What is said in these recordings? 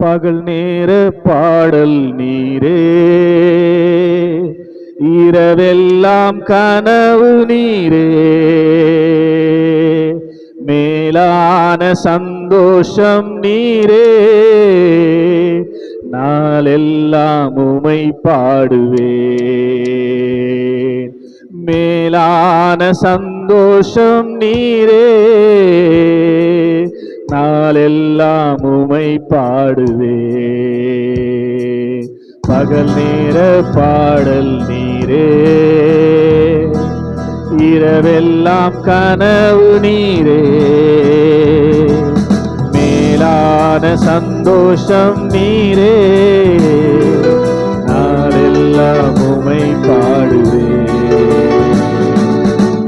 பகல் நேர பாடல் நீரே. இரவெல்லாம் கனவு நீரே. மேலான சந்தோஷம் நீரே. நாளெல்லாம் உமை பாடுவேன். மேலான சந்தோஷம் நீரே. நாளெல்லாம் எல்லாம் உமை பாடுவே. பகல் நேர பாடல் நீரே. இரவெல்லாம் கனவு நீரே. மேலான சந்தோஷம் நீரே. நாளெல்லாம் உமை பாடுவே.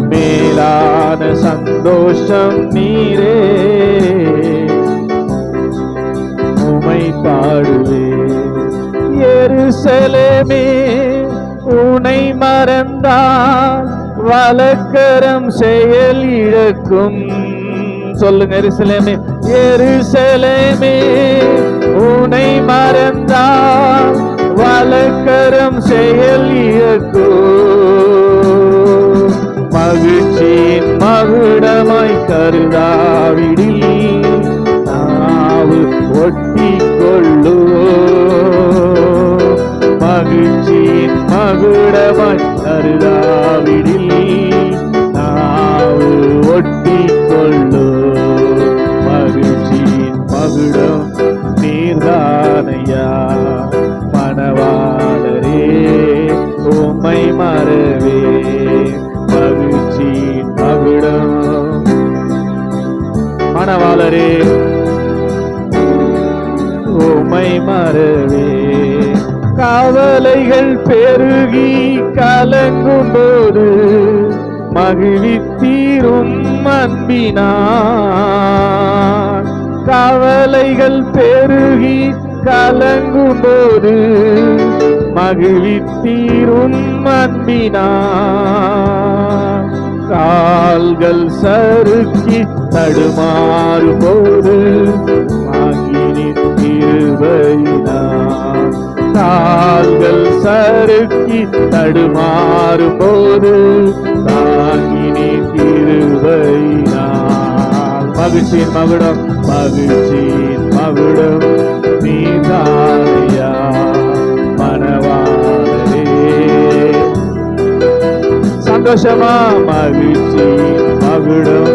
மேலான சந்தோஷம் நீரே. மறந்தால் வழக்கரம் செயல் இழக்கும். சொல்லுங்க எருசலேமே. எருசலேமே உனை மறந்தால் வழக்கரம் செயல் இழக்கும். மகிழ்ச்சியின் மகுடமாய் கருதாவிடில் நாவு ஒட்டி கொள்ளு மகிழ்ச்சியின் மகுடமாய் கருதாவிடில் நாவு ஒட்டி கொள்ளோ. மகிழ்ச்சியின் மகுடம் நீர்தானையா மணவாளரே உம்மை மறவே. மகிழ்ச்சியின் மகுடம். மணவாளரே உம்மை மறவே. கவலைகள் பெருகி கலங்கும் போது மகிழ்த்தீரும் அன்பினார் கவலைகள் பெருகி கலங்கும் போது மகிழ்த்தீரும் அன்பினார் கால்கள் சறுக்கி தடுமாறு போது வாங்கினின் கால்கள் சருக்கி தடுமாறு போது தாங்கினி திருவை மகிழ்ச்சியின் மகுடம் மகிழ்ச்சியின் மகுடம் நீ நீதானையா மனவாளரே சந்தோஷமா மகிழ்ச்சியின் மகுடம்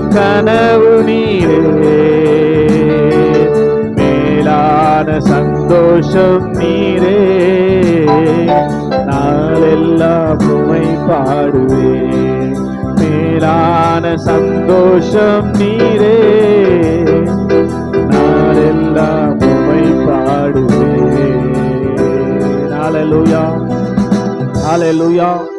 இரவெல்லாம் கனவு நீரே மேலான சந்தோஷம் நீரே. நாளெல்லாம் உமை பாடுவே. மேலான சந்தோஷம் நீரே. நாளெல்லாம் உமை பாடுவே. நாளெலுயா நாளெலுயா